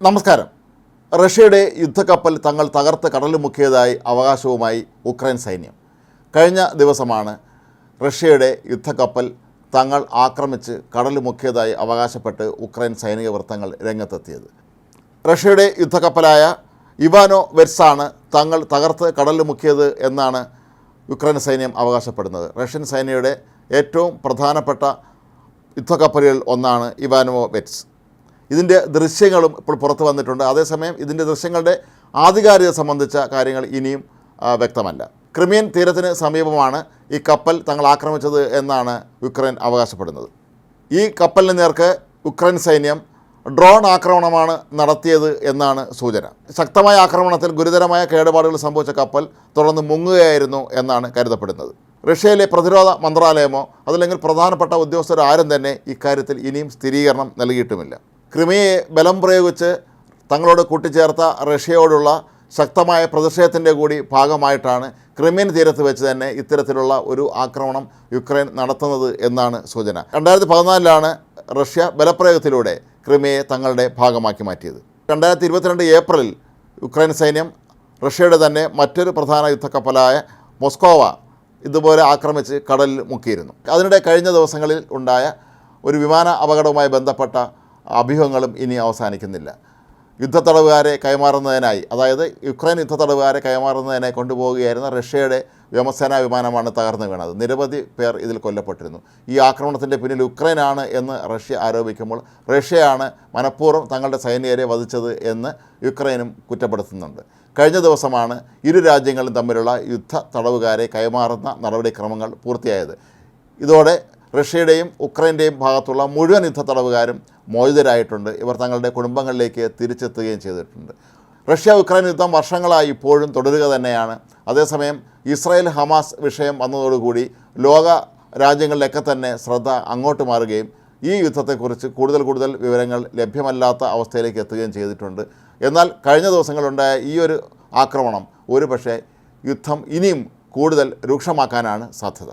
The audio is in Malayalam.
നമസ്കാരം. റഷ്യയുടെ യുദ്ധക്കപ്പൽ തങ്ങൾ തകർത്ത് കടലിൽ മുക്കിയതായി അവകാശവുമായി ഉക്രൈൻ സൈന്യം. കഴിഞ്ഞ ദിവസമാണ് റഷ്യയുടെ യുദ്ധക്കപ്പൽ തങ്ങൾ ആക്രമിച്ച് കടലിൽ മുക്കിയതായി അവകാശപ്പെട്ട് ഉക്രൈൻ സൈനിക വൃത്തങ്ങൾ രംഗത്തെത്തിയത്. റഷ്യയുടെ യുദ്ധക്കപ്പലായ ഇവാനോ വെറ്റ്സാണ് തങ്ങൾ തകർത്ത് കടലിൽ മുക്കിയത് എന്നാണ് യുക്രൈൻ സൈന്യം അവകാശപ്പെടുന്നത്. റഷ്യൻ സൈന്യയുടെ ഏറ്റവും പ്രധാനപ്പെട്ട യുദ്ധക്കപ്പലുകളിൽ ഒന്നാണ് ഇവാനോ വെറ്റ്സ്. ഇതിന്റെ ദൃശ്യങ്ങളും ഇപ്പോൾ പുറത്തു വന്നിട്ടുണ്ട്. അതേസമയം ഇതിന്റെ ദൃശ്യങ്ങളുടെ ആധികാരികത സംബന്ധിച്ച കാര്യങ്ങൾ ഇനിയും വ്യക്തമല്ല. ക്രിമിയൻ തീരത്തിന് സമീപമാണ് ഈ കപ്പൽ തങ്ങൾ ആക്രമിച്ചത് എന്നാണ് യുക്രൈൻ അവകാശപ്പെടുന്നത്. ഈ കപ്പലിന് നേർക്ക് ഉക്രൈൻ സൈന്യം ഡ്രോൺ ആക്രമണമാണ് നടത്തിയത് എന്നാണ് സൂചന. ശക്തമായ ആക്രമണത്തിൽ ഗുരുതരമായ കേടുപാടുകൾ സംഭവിച്ച കപ്പൽ തുടർന്ന് മുങ്ങുകയായിരുന്നു എന്നാണ് കരുതപ്പെടുന്നത്. റഷ്യയിലെ പ്രതിരോധ മന്ത്രാലയമോ അതല്ലെങ്കിൽ പ്രധാനപ്പെട്ട ഉദ്യോഗസ്ഥരോ ആരും തന്നെ ഇക്കാര്യത്തിൽ ഇനിയും സ്ഥിരീകരണം നൽകിയിട്ടുമില്ല. ക്രിമിയയെ ബലം പ്രയോഗിച്ച് തങ്ങളോട് കൂട്ടിച്ചേർത്ത റഷ്യയോടുള്ള ശക്തമായ പ്രതിഷേധത്തിന്റെ കൂടി ഭാഗമായിട്ടാണ് ക്രിമിയൻ തീരത്ത് വെച്ച് തന്നെ ഇത്തരത്തിലുള്ള ഒരു ആക്രമണം യുക്രൈൻ നടത്തുന്നത് എന്നാണ് സൂചന. രണ്ടായിരത്തി പതിനാലിലാണ് റഷ്യ ബലപ്രയോഗത്തിലൂടെ ക്രിമിയയെ തങ്ങളുടെ ഭാഗമാക്കി മാറ്റിയത്. രണ്ടായിരത്തി ഇരുപത്തിരണ്ട് ഏപ്രിലിൽ യുക്രൈൻ സൈന്യം റഷ്യയുടെ തന്നെ മറ്റൊരു പ്രധാന യുദ്ധക്കപ്പലായ മൊസ്കോവ ഇതുപോലെ ആക്രമിച്ച് കടലിൽ മുക്കിയിരുന്നു. അതിനിടെ കഴിഞ്ഞ ദിവസങ്ങളിൽ ഉണ്ടായ ഒരു വിമാന അപകടവുമായി ബന്ധപ്പെട്ട അഭ്യൂഹങ്ങളും ഇനി അവസാനിക്കുന്നില്ല. യുദ്ധത്തടവുകാരെ കൈമാറുന്നതിനായി അതായത് യുക്രൈൻ യുദ്ധത്തടവുകാരെ കൈമാറുന്നതിനായി കൊണ്ടുപോവുകയായിരുന്ന റഷ്യയുടെ വ്യോമസേനാ വിമാനമാണ് തകർന്നു വീണത്. നിരവധി പേർ ഇതിൽ കൊല്ലപ്പെട്ടിരുന്നു. ഈ ആക്രമണത്തിന്റെ പിന്നിൽ യുക്രൈനാണ് എന്ന് റഷ്യ ആരോപിക്കുമ്പോൾ റഷ്യയാണ് മനഃപൂർവം തങ്ങളുടെ സൈനികരെ വധിച്ചത് എന്ന് യുക്രൈനും കുറ്റപ്പെടുത്തുന്നുണ്ട്. കഴിഞ്ഞ ദിവസമാണ് ഇരു രാജ്യങ്ങളും തമ്മിലുള്ള യുദ്ധ തടവുകാരെ കൈമാറുന്ന നടപടിക്രമങ്ങൾ പൂർത്തിയായത്. ഇതോടെ റഷ്യയുടെയും ഉക്രൈന്റെയും ഭാഗത്തുള്ള മുഴുവൻ യുദ്ധ തടവുകാരും മോചിതരായിട്ടുണ്ട്. ഇവർ തങ്ങളുടെ കുടുംബങ്ങളിലേക്ക് തിരിച്ചെത്തുകയും ചെയ്തിട്ടുണ്ട്. റഷ്യ ഉക്രൈൻ യുദ്ധം വർഷങ്ങളായി ഇപ്പോഴും തുടരുക തന്നെയാണ്. അതേസമയം ഇസ്രായേൽ ഹമാസ് വിഷയം വന്നതോടുകൂടി ലോക രാജ്യങ്ങളിലൊക്കെ തന്നെ ശ്രദ്ധ അങ്ങോട്ട് മാറുകയും ഈ യുദ്ധത്തെക്കുറിച്ച് കൂടുതൽ കൂടുതൽ വിവരങ്ങൾ ലഭ്യമല്ലാത്ത അവസ്ഥയിലേക്ക് എത്തുകയും ചെയ്തിട്ടുണ്ട്. എന്നാൽ കഴിഞ്ഞ ദിവസങ്ങളുണ്ടായ ഈ ഒരു ആക്രമണം ഒരു യുദ്ധം ഇനിയും കൂടുതൽ രൂക്ഷമാക്കാനാണ് സാധ്യത.